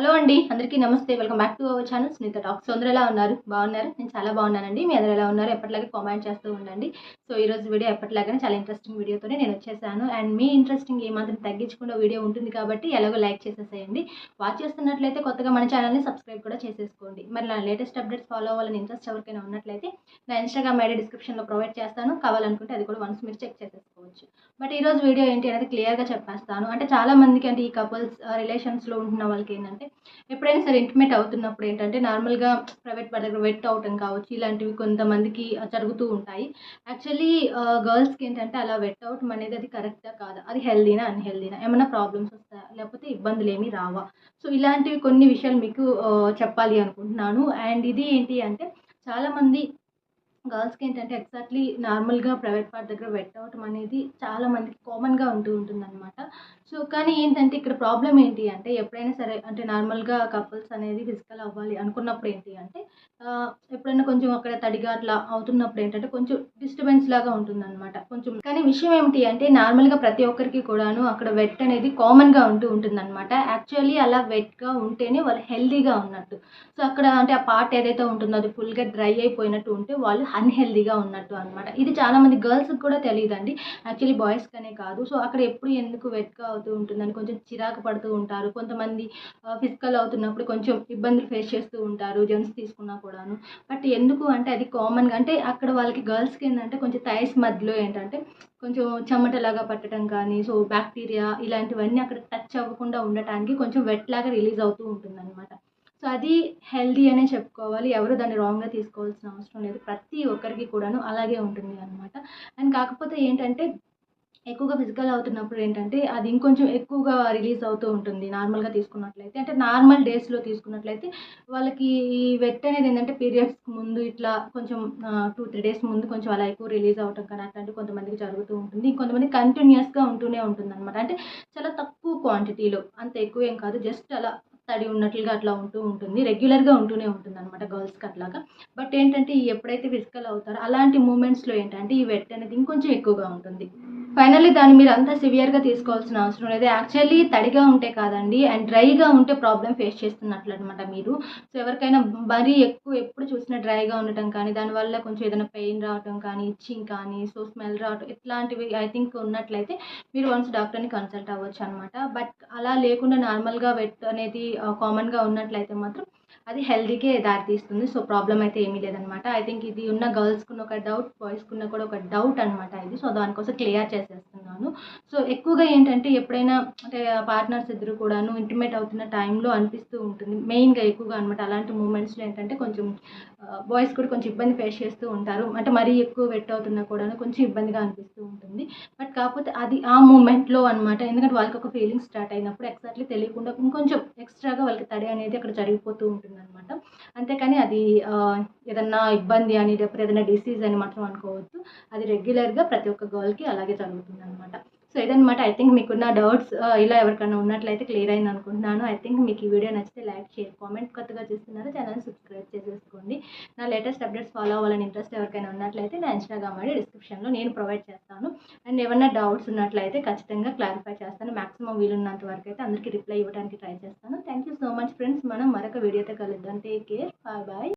Hello అండి అందరికీ నమస్తే. Welcome back to our channel Snitha talks అందరూ ఎలా ఉన్నారు? బాగున్నారు? నేను చాలా బాగున్నానండి. మీ అందరూ ఎలా ఉన్నారు? ఎప్పటిలాగే కామెంట్ చేస్తూ ఉండండి. సో ఈ రోజు వీడియో ఎప్పటిలాగానే చాలా ఇంట్రెస్టింగ్ వీడియోతోనే నేను వచ్చేసాను. అండ్ మీ ఇంట్రెస్టింగ్ ఏమాత్రం తగ్గించకుండా వీడియో ఉంటుంది కాబట్టి ఎలాగో లైక్ చేసేసేయండి. వాచ్ చేస్తున్నట్లయితే కొత్తగా మన ఛానల్ని సబ్స్క్రైబ్ కూడా చేసేసుకోండి. మరి నా లేటెస్ట్ అప్డేట్స్ ఫాలో అవ్వాలని ఇంట్రెస్ట్ ఎవరికైనా ఉన్నట్లయితే నా ఇన్స్టాగ్రామ్ ఐడి డిస్క్రిప్షన్లో ప్రొవైడ్ చేస్తాను. కావాలనుకుంటే అది కూడా వన్స్ మీరు చెక్ చేసేసుకోవచ్చు. బట్ ఈ రోజు వీడియో ఏంటి అనేది క్లియర్గా చెప్పేస్తాను. అంటే చాలా మందికి అంటే ఈ కపుల్స్ రిలేషన్స్లో ఉంటున్న వాళ్ళకి ఏంటంటే ఎప్పుడైనా సరే ఇంటిమేట్ అవుతున్నప్పుడు ఏంటంటే నార్మల్గా ప్రైవేట్ పార్ట్ దగ్గర వెట్ అవటం కావచ్చు ఇలాంటివి కొంతమందికి జరుగుతూ ఉంటాయి. యాక్చువల్లీ గర్ల్స్కి ఏంటంటే అలా వెట్ అవటం అనేది అది కరెక్టా కాదా. అది హెల్దీనా అన్హెల్దీనా ఏమైనా ప్రాబ్లమ్స్ వస్తాయా లేకపోతే ఇబ్బందులు ఏమీ రావా. సో ఇలాంటివి కొన్ని విషయాలు మీకు చెప్పాలి అనుకుంటున్నాను. అండ్ ఇది ఏంటి అంటే చాలామంది గర్ల్స్కి ఏంటంటే ఎగ్జాక్ట్లీ నార్మల్గా ప్రైవేట్ పార్ట్ దగ్గర వెట్ అవటం అనేది చాలా మందికి కామన్గా ఉంటూ ఉంటుంది అనమాట సో కానీ ఏంటంటే ఇక్కడ ప్రాబ్లం ఏంటి అంటే ఎప్పుడైనా సరే అంటే నార్మల్గా కపుల్స్ అనేది ఫిజికల్ అవ్వాలి అనుకున్నప్పుడు ఏంటి అంటే ఎప్పుడైనా కొంచెం అక్కడ తడిగా అట్లా అవుతున్నప్పుడు ఏంటంటే కొంచెం డిస్టర్బెన్స్ లాగా ఉంటుంది అనమాట కొంచెం కానీ విషయం ఏమిటి అంటే నార్మల్గా ప్రతి ఒక్కరికి కూడాను అక్కడ వెట్ అనేది కామన్గా ఉంటూ ఉంటుంది అనమాట యాక్చువల్లీ అలా వెట్గా ఉంటేనే వాళ్ళు హెల్దీగా ఉన్నట్టు. సో అక్కడ అంటే ఆ పార్ట్ ఏదైతే ఉంటుందో అది ఫుల్గా డ్రై అయిపోయినట్టు ఉంటే వాళ్ళు అన్హెల్దీగా ఉన్నట్టు అనమాట ఇది చాలా మంది గర్ల్స్కి కూడా తెలియదండి. యాక్చువల్లీ బాయ్స్కనే కాదు. సో అక్కడ ఎప్పుడు ఎందుకు వెట్గా అవుతూ ఉంటుందని కొంచెం చిరాకు పడుతూ ఉంటారు. కొంతమంది uh, ఫిజికల్ అవుతున్నప్పుడు కొంచెం ఇబ్బందులు ఫేస్ చేస్తూ ఉంటారు జెంట్స్ తీసుకున్నా కూడాను. బట్ ఎందుకు అంటే అది కామన్గా అంటే అక్కడ వాళ్ళకి గర్ల్స్కి ఏంటంటే కొంచెం థైస్ మధ్యలో ఏంటంటే కొంచెం చెమటలాగా పట్టడం కానీ సో బ్యాక్టీరియా ఇలాంటివన్నీ అక్కడ టచ్ అవ్వకుండా ఉండటానికి కొంచెం వెట్ లాగా రిలీజ్ అవుతూ ఉంటుంది సో అది హెల్దీ అనే చెప్పుకోవాలి. ఎవరు దాన్ని రాంగ్గా తీసుకోవాల్సిన అవసరం లేదు. ప్రతి ఒక్కరికి కూడాను అలాగే ఉంటుంది అనమాట అండ్ కాకపోతే ఏంటంటే ఎక్కువగా ఫిజికల్ అవుతున్నప్పుడు ఏంటంటే అది ఇంకొంచెం ఎక్కువగా రిలీజ్ అవుతూ ఉంటుంది. నార్మల్గా తీసుకున్నట్లయితే. అంటే నార్మల్ డేస్లో తీసుకున్నట్లయితే వాళ్ళకి ఈ వెట్ అనేది ఏంటంటే పీరియడ్స్కి ముందు ఇట్లా కొంచెం టూ త్రీ డేస్ ముందు కొంచెం అలా ఎక్కువ రిలీజ్ అవటం కానీ అట్లాంటివి కొంతమందికి జరుగుతూ ఉంటుంది. కొంతమంది కంటిన్యూస్గా ఉంటూనే ఉంటుంది అనమాట అంటే చాలా తక్కువ క్వాంటిటీలో అంత ఎక్కువ ఏం కాదు. జస్ట్ అలా తడి ఉన్నట్లుగా అట్లా ఉంటూ ఉంటుంది. రెగ్యులర్గా ఉంటూనే ఉంటుంది అనమాట గర్ల్స్కి అట్లాగా. బట్ ఏంటంటే ఎప్పుడైతే ఫిజికల్ అవుతారో అలాంటి మూమెంట్స్లో ఏంటంటే ఈ వెట్ అనేది ఇంకొంచెం ఎక్కువగా ఉంటుంది. ఫైనల్లీ దాన్ని మీరు అంత సివియర్గా తీసుకోవాల్సిన అవసరం లేదు. యాక్చువల్లీ తడిగా ఉంటే కాదండి అండ్ డ్రైగా ఉంటే ప్రాబ్లం ఫేస్ చేస్తున్నట్లు అనమాట మీరు. సో ఎవరికైనా మరీ ఎక్కువ ఎప్పుడు చూసినా డ్రైగా ఉండటం కానీ దానివల్ల కొంచెం ఏదైనా పెయిన్ రావటం కానీ ఇచ్చింగ్ కానీ సో స్మెల్ రావటం ఇట్లాంటివి ఐ థింక్ ఉన్నట్లయితే మీరు వన్స్ డాక్టర్ని కన్సల్ట్ అవ్వచ్చు అనమాట బట్ అలా లేకుండా నార్మల్గా వెట్ అనేది కామన్గా ఉన్నట్లయితే మాత్రం అది హెల్దీకే దారితీస్తుంది. సో ప్రాబ్లం అయితే ఏమీ లేదనమాట. ఐ థింక్ ఇది ఉన్న గర్ల్స్కున్న ఒక డౌట్ బాయ్స్కున్న కూడా ఒక డౌట్ అనమాట ఇది. సో దానికోసం క్లియర్ చేసేస్తున్నాను. సో ఎక్కువగా ఏంటంటే ఎప్పుడైనా అంటే పార్ట్నర్స్ ఇద్దరు కూడాను ఇంటిమేట్ అవుతున్న టైంలో అనిపిస్తూ ఉంటుంది. మెయిన్గా ఎక్కువగా అనమాట అలాంటి మూమెంట్స్లో ఏంటంటే కొంచెం బాయ్స్ కూడా కొంచెం ఇబ్బంది ఫేస్ చేస్తూ ఉంటారు. అంటే మరీ ఎక్కువ వెట్ అవుతున్నా కూడాను కొంచెం ఇబ్బందిగా అనిపిస్తూ ఉంటుంది. బట్ కాకపోతే అది ఆ మూమెంట్లో అనమాట. ఎందుకంటే వాళ్ళకి ఒక ఫీలింగ్ స్టార్ట్ అయినప్పుడు ఎగ్జాక్ట్లీ తెలియకుండా ఇంకొంచెం ఎక్స్ట్రాగా వాళ్ళకి తడి అనేది అక్కడ జరిగిపోతూ ఉంటుంది అనమాట అంతేకాని అది ఏదన్నా ఇబ్బంది అని లేకపోతే ఏదైనా డిసీజ్ అని మాత్రం అనుకోవద్దు. అది రెగ్యులర్గా ప్రతి ఒక్క గర్ల్కి అలాగే జరుగుతుంది అనమాట సో ఇదనమాట ఐ థింక్ మీకున్న డౌట్స్ uh, ఇలా ఎవరికైనా ఉన్నట్లయితే క్లియర్ అయింది అనుకుంటున్నాను ఐ థింక్ మీకు ఈ వీడియో నచ్చితే లైక్ షేర్ కామెంట్ కొత్తగా చూస్తున్నారో ఛానల్ సబ్స్క్రైబ్ చేసేసుకోండి. నా లేటెస్ట్ అప్డేట్స్ ఫాలో అవ్వాలని ఇంట్రెస్ట్ ఎవరికైనా ఉన్నట్లయితే నా ఇన్స్టాగ్రామ్ ఐడి డిస్క్రిప్షన్లో నేను ప్రొవైడ్ చేస్తాను. అండ్ ఏమన్నా డౌట్స్ ఉన్నట్లయితే ఖచ్చితంగా క్లారిఫై చేస్తాను. మాక్సిమం వీలున్నంత వరకు అయితే అందరికీ రిప్లై ఇవ్వడానికి ట్రై చేస్తాను. Thank you so much friends మనం మరొక వీడియోతో కలుద్దాం. Take care bye bye